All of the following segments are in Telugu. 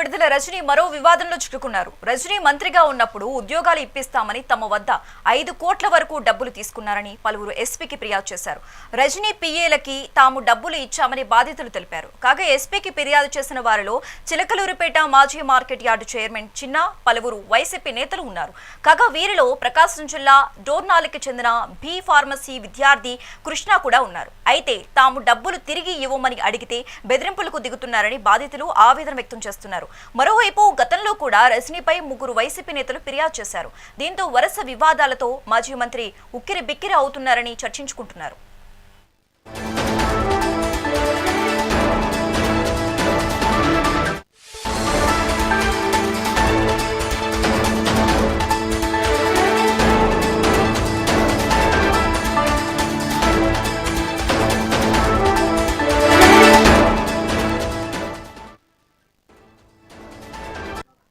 విడుదల రజనీ మరో వివాదంలో చిక్కుకున్నారు. రజనీ మంత్రిగా ఉన్నప్పుడు ఉద్యోగాలు ఇప్పిస్తామని తమ వద్ద ఐదు కోట్ల వరకు డబ్బులు తీసుకున్నారని పలువురు ఎస్పీకి ఫిర్యాదు చేశారు. రజనీ పిఏలకి తాము డబ్బులు ఇచ్చామని బాధితులు తెలిపారు. కాగా ఎస్పీకి ఫిర్యాదు చేసిన వారిలో చిలకలూరుపేట మాజీ మార్కెట్ యార్డు చైర్మన్ చిన్న పలువురు వైసీపీ నేతలు ఉన్నారు. కాగా వీరిలో ప్రకాశం జిల్లా డోర్నాలకి చెందిన బి ఫార్మసీ విద్యార్థి కృష్ణ కూడా ఉన్నారు. అయితే తాము డబ్బులు తిరిగి ఇవ్వమని అడిగితే బెదిరింపులకు దిగుతున్నారని బాధితులు ఆవేదన వ్యక్తం చేస్తున్నారు. మరోవైపు గతంలో కూడా రజనీపై ముగ్గురు వైసీపీ నేతలు ఫిర్యాదు చేశారు. దీంతో వరుస వివాదాలతో మాజీ మంత్రి ఉక్కిరి బిక్కిరి అవుతున్నారని చర్చించుకుంటున్నారు.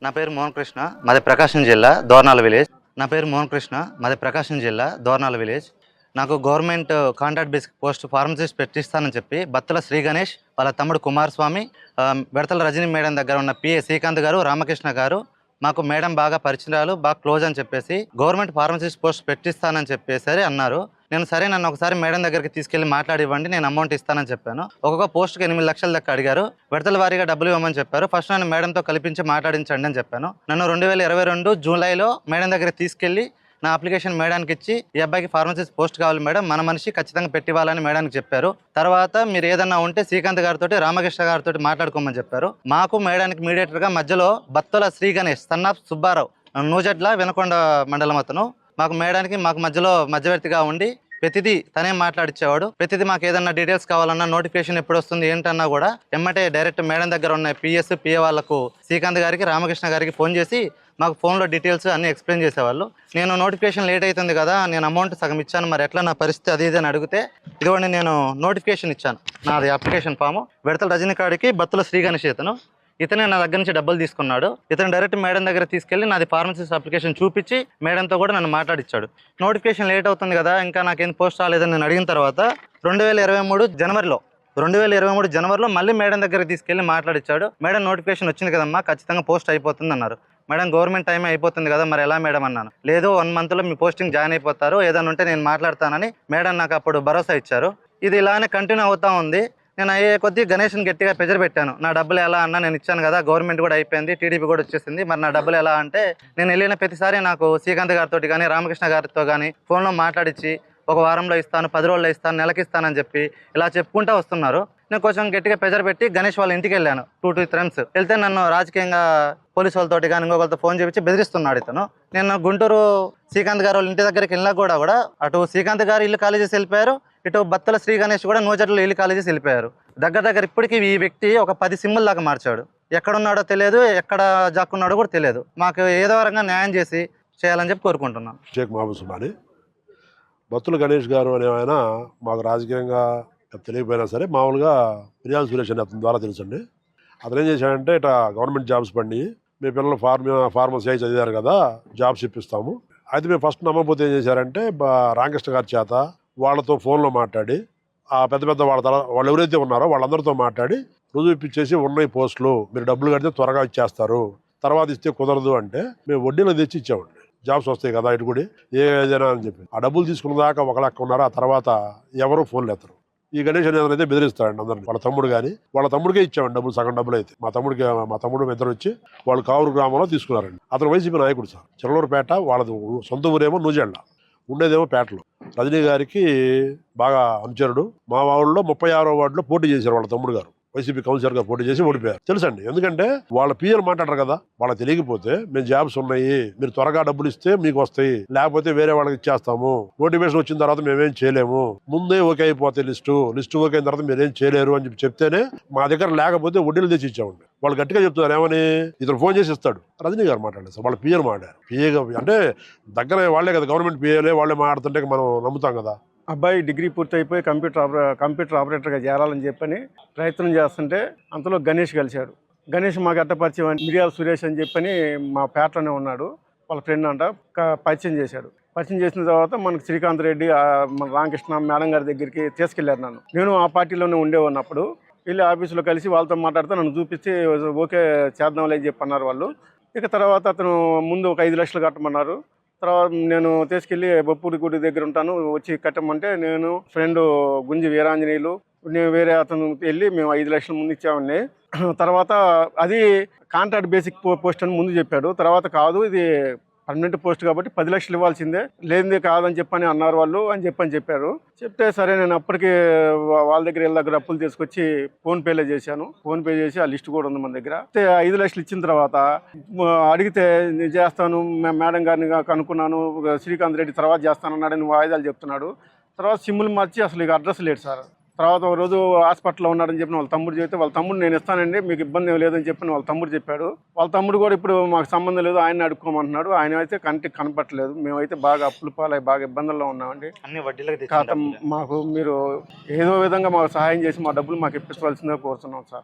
నా పేరు మోహన్ కృష్ణ మాది ప్రకాశం జిల్లా దోర్నాల విలేజ్. నా పేరు మోహన్ కృష్ణ మాది ప్రకాశం జిల్లా దోర్నాల విలేజ్. నాకు government contract basic post pharmacist పెట్టిస్తానని చెప్పి బత్తల శ్రీ గణేష్ వాళ్ళ తమ్ముడు కుమారస్వామి బెడతల రజనీ మేడం దగ్గర ఉన్న పిఏ శ్రీకాంత్ గారు రామకృష్ణ గారు మాకు మేడం బాగా పరిచయాలు బాగా క్లోజ్ అని చెప్పేసి గవర్నమెంట్ ఫార్మసిస్ట్ పోస్ట్ పెట్టిస్తానని చెప్పేసరి అన్నారు. నేను సరే నన్ను ఒకసారి మేడం దగ్గరికి తీసుకెళ్ళి మాట్లాడివ్వండి నేను అమౌంట్ ఇస్తానని చెప్పాను. ఒక్కొక్క పోస్ట్కి ఎనిమిది లక్షల దాకా అడిగారు. విడతల వారీగా డబ్బులు ఇవ్వమని చెప్పారు. ఫస్ట్ నన్ను మేడంతో కల్పించి మాట్లాడించండి అని చెప్పాను. నన్ను రెండు వేల ఇరవై రెండు జూలైలో మేడం దగ్గర తీసుకెళ్ళి నా అప్లికేషన్ మేడానికి ఇచ్చి ఈ అబ్బాయికి ఫార్మసిస్ట్ పోస్ట్ కావాలి మేడం మన మనిషి ఖచ్చితంగా పెట్టివ్వాలని మేడానికి చెప్పారు. తర్వాత మీరు ఏదన్నా ఉంటే శ్రీకాంత్ గారితో రామకృష్ణ గారితో మాట్లాడుకోమని చెప్పారు. మాకు మేడానికి మీడియేటర్గా మధ్యలో బత్తుల శ్రీ గణేష్ సన్నాఫ్ సుబ్బారావు నూజట్ల వెనకొండ మండలం అతను. మాకు మేడానికి మాకు మధ్యలో మధ్యవర్తిగా ఉండి ప్రతిదీ తనే మాట్లాడిచ్చేవాడు. ప్రతిదీ మాకు ఏదన్నా డీటెయిల్స్ కావాలన్నా నోటిఫికేషన్ ఎప్పుడు వస్తుంది ఏంటన్నా కూడా ఎమ్మటే డైరెక్ట్ మేడం దగ్గర ఉన్న పిఎస్ పిఏ వాళ్ళకు శ్రీకాంత్ గారికి రామకృష్ణ గారికి ఫోన్ చేసి మాకు ఫోన్లో డీటెయిల్స్ అన్ని ఎక్స్ప్లెయిన్ చేసేవాళ్ళు. నేను నోటిఫికేషన్ లేట్ అవుతుంది కదా నేను అమౌంట్ సగం ఇచ్చాను మరి ఎట్లా నా పరిస్థితి అది ఇది అని అడిగితే ఇదిగోండి నేను నోటిఫికేషన్ ఇచ్చాను. నాది అప్లికేషన్ ఫామ్ విడతల రజనీ కాడికి బత్తుల శ్రీగణేష్ ఇతను ఇతనే నా దగ్గర నుంచి డబ్బులు తీసుకున్నాడు. ఇతను డైరెక్ట్ మేడం దగ్గర తీసుకెళ్ళి నాది ఫార్మసిస్ట్ అప్లికేషన్ చూపించి మేడంతో కూడా నన్ను మాట్లాడిచ్చాడు. నోటిఫికేషన్ లేట్ అవుతుంది కదా ఇంకా నాకేం పోస్ట్ రాలేదని నేను అడిగిన తర్వాత రెండు వేల ఇరవై మూడు జనవరిలో రెండు వేల ఇరవై మూడు జనవరిలో మళ్ళీ మేడం దగ్గర తీసుకెళ్ళి మాట్లాడిచ్చాడు. మేడం నోటిఫికేషన్ వచ్చింది కదమ్మా ఖచ్చితంగా పోస్ట్ అయిపోతుంది అన్నారు. మేడం గవర్నమెంట్ టైం అయిపోతుంది కదా మరి ఎలా మేడం అన్నాను. లేదు వన్ మంత్లో మీ పోస్టింగ్ జాయిన్ అయిపోతారు ఏదైనా ఉంటే నేను మాట్లాడతానని మేడం నాకు అప్పుడు భరోసా ఇచ్చారు. ఇది ఇలానే కంటిన్యూ అవుతా ఉంది. నేను అయ్యే కొద్దీ గణేష్ని గట్టిగా ప్రెజర్ పెట్టాను. నా డబ్బులు ఎలా అన్నా నేను ఇచ్చాను కదా గవర్నమెంట్ కూడా అయిపోయింది టీడీపీ కూడా వచ్చేసింది. మరి నా డబ్బులు ఎలా అంటే నేను వెళ్ళిన ప్రతిసారి నాకు శ్రీకాంత్ గారితో కానీ రామకృష్ణ గారితో కానీ ఫోన్లో మాట్లాడించి ఒక వారంలో ఇస్తాను పది రోజుల్లో ఇస్తాను నెలకి ఇస్తానని చెప్పి ఇలా చెప్పుకుంటూ వస్తున్నారు. నేను కొంచెం గట్టిగా ప్రెజర్ పెట్టి గణేష్ వాళ్ళ ఇంటికి వెళ్ళాను టూ టూ టైమ్స్ వెళ్తే నన్ను రాజకీయంగా పోలీసు వాళ్ళతోటి కానీ ఇంకొకరితో ఫోన్ చేపించి బెదిరిస్తున్నాడు ఇతను. నేను గుంటూరు శ్రీకాంత్ గారు వాళ్ళ ఇంటి దగ్గరికి వెళ్ళినా కూడా కూడా అటు శ్రీకాంత్ గారు ఇల్లు ఖాళీ చేసి వెళ్ళిపోయారు ఇటు బత్తల శ్రీ గణేష్ కూడా నూజట్లో ఇల్లు కాలేజెస్ వెళ్ళిపోయారు. దగ్గర దగ్గర ఇప్పటికీ ఈ వ్యక్తి ఒక పది సిమ్ముల దాకా మార్చాడు. ఎక్కడున్నాడో తెలియదు ఎక్కడ జాక్కున్నాడో కూడా తెలియదు. మాకు ఏదో రకంగా న్యాయం చేసి చేయాలని చెప్పి కోరుకుంటున్నాను షేక్ మహబూబ్ సుమాని బత్తుల గణేష్ గారు అనే ఆయన మాకు రాజకీయంగా తెలియకపోయినా సరే మామూలుగా ఫిర్యాదు సురేష్ అని అతని ద్వారా తెలుసండి. అతను ఏం చేశాడంటే ఇట గవర్నమెంట్ జాబ్స్ పండి మీ పిల్లలు ఫార్మ ఫార్మసీ అయి చదివారు కదా జాబ్స్ ఇప్పిస్తాము. అయితే మేము ఫస్ట్ నమ్మకపోతే ఏం చేశారంటే రామకృష్ణ గారి చేత వాళ్ళతో ఫోన్లో మాట్లాడి ఆ పెద్ద పెద్ద వాళ్ళ తల వాళ్ళు ఎవరైతే ఉన్నారో వాళ్ళందరితో మాట్లాడి రుజువు ఇప్పించేసి ఉన్నాయి పోస్టులు మీరు డబ్బులు కడితే త్వరగా ఇచ్చేస్తారు తర్వాత ఇస్తే కుదరదు అంటే మేము వడ్డీలో తెచ్చి ఇచ్చామండి. జాబ్స్ వస్తాయి కదా ఇటు కూడా ఏదైనా అని చెప్పి. ఆ డబ్బులు తీసుకున్న దాకా ఒక లెక్క ఉన్నారు ఆ తర్వాత ఎవరు ఫోన్లు ఎత్తరు ఈ గణేష్ అనేది అయితే బెదిరిస్తాడండి అందరిని వాళ్ళ తమ్ముడు కానీ వాళ్ళ తమ్ముడికే ఇచ్చామండి డబ్బులు సగం డబ్బులు అయితే. మా తమ్ముడికి మా తమ్ముడు ఇద్దరు వచ్చి వాళ్ళు కావూరు గ్రామంలో తీసుకున్నారండి. అతను వైసీపీ నాయకుడు సార్. చిరలూరుపేట వాళ్ళది ఊ- సొంత ఊరేమో నూజెండ ఉండేదేమో పేటలో. రజనీ గారికి బాగా అనుచరుడు. మా వార్డులో ముప్పై ఆరో వార్డులో పోటీ చేశారు వాళ్ళ తమ్ముడు గారు. వైసీపీ కౌన్సిలర్గా పోటీ చేసి ఓడిపోయారు. తెలుసండి? ఎందుకంటే వాళ్ళ పిఎల్ మాట్లాడరు కదా? వాళ్ళకి తెలియకపోతే మేము జాబ్స్ ఉన్నాయి మీరు త్వరగా డబ్బులు ఇస్తే మీకు వస్తాయి లేకపోతే వేరే వాళ్ళకి ఇచ్చేస్తాము. నోటిఫికేషన్ వచ్చిన తర్వాత మేమేం చేయలేము. ముందే ఓకే అయిపోతే లిస్టు. లిస్టు ఓకే అయిన తర్వాత మీరేం చేయలేరు అని చెప్పి చెప్తేనే మా దగ్గర లేకపోతే వడ్డీలు తెచ్చి ఇచ్చామండి వాళ్ళు గట్టిగా చెప్తున్నారు ఏమని? ఇతను ఫోన్ చేసి ఇస్తాడు. రజనీ గారు మాట్లాడారు సార్. వాళ్ళ పిఎల్ మాట్లాడారు. పిఏగా అంటే దగ్గర వాళ్ళే కదా గవర్నమెంట్ పిఏలే వాళ్ళే మాట్లాడుతుంటే మనం నమ్ముతాం కదా. అబ్బాయి డిగ్రీ పూర్తి అయిపోయి కంప్యూటర్ ఆపరే కంప్యూటర్ ఆపరేటర్గా చేరాలని చెప్పని ప్రయత్నం చేస్తుంటే అంతలో గణేష్ కలిశాడు. గణేష్ మాకు అట్ట పరిచయం అని మిరియాల సురేష్ అని చెప్పని మా పేటలోనే ఉన్నాడు. వాళ్ళ ఫ్రెండ్ అంట పరిచయం చేశాడు. పరిచయం చేసిన తర్వాత మనకు శ్రీకాంత్ రెడ్డి మన రామకృష్ణ మేడం గారి దగ్గరికి తీసుకెళ్ళారు నన్ను. నేను ఆ పార్టీలోనే ఉండేవాడిని అప్పుడు. వెళ్ళి ఆఫీసులో కలిసి వాళ్ళతో మాట్లాడితే నన్ను చూపిస్తే ఓకే చేద్దాంలే అని చెప్పి అన్నారు వాళ్ళు. ఇక తర్వాత అతను ముందు ఒక ఐదు లక్షలు కట్టమన్నారు. తర్వాత నేను తీసుకెళ్ళి బొప్పూడి గుడి దగ్గర ఉంటాను. వచ్చి కట్టమంటే నేను ఫ్రెండ్ గుంజి వీరాంజనేయులు నేను వేరే అతను వెళ్ళి మేము ఐదు లక్షల ముందు ఇచ్చామండి. తర్వాత అది కాంట్రాక్ట్ బేసిక్ పో- పోస్ట్ అని ముందు చెప్పాడు. తర్వాత కాదు ఇది పర్మనెంట్ పోస్ట్ కాబట్టి పది లక్షలు ఇవ్వాల్సిందే. లేనిది కాదని చెప్పని అన్నారు వాళ్ళు అని చెప్పని చెప్పారు. చెప్తే సరే నేను అప్పటికి వాళ్ళ దగ్గర వీళ్ళ దగ్గర అప్పులు తీసుకొచ్చి ఫోన్పేలో చేశాను. ఫోన్పే చేసి ఆ లిస్ట్ కూడా ఉంది మన దగ్గర. అయితే ఐదు లక్షలు ఇచ్చిన తర్వాత అడిగితే నేను చేస్తాను మేడం గారిని కనుక్కున్నాను శ్రీకాంత్ రెడ్డి తర్వాత చేస్తానన్నాడని వాయిదాలు చెప్తున్నాడు. తర్వాత సిమ్ములు మార్చి అసలు ఇక అడ్రస్ లేదు సార్. తర్వాత ఒక రోజు హాస్పిటల్లో ఉన్నాడని చెప్పిన వాళ్ళ తమ్ముడు చెప్తే వాళ్ళ తమ్ముడు నేను ఇస్తానండి మీకు ఇబ్బంది లేదని చెప్పి వాళ్ళ తమ్ముడు చెప్పాడు. వాళ్ళ తమ్ముడు కూడా ఇప్పుడు మాకు సంబంధం లేదు ఆయన అడుక్కోమంటున్నాడు. ఆయన అయితే కంటికి కనపట్టలేదు మేమైతే బాగా అప్పులు పాలై బాగా ఇబ్బందుల్లో ఉన్నామండి. అన్ని వడ్డీలకు మాకు మీరు ఏదో విధంగా మాకు సహాయం చేసి మా డబ్బులు మాకు ఇప్పించవలసిందే కోరుతున్నాం సార్.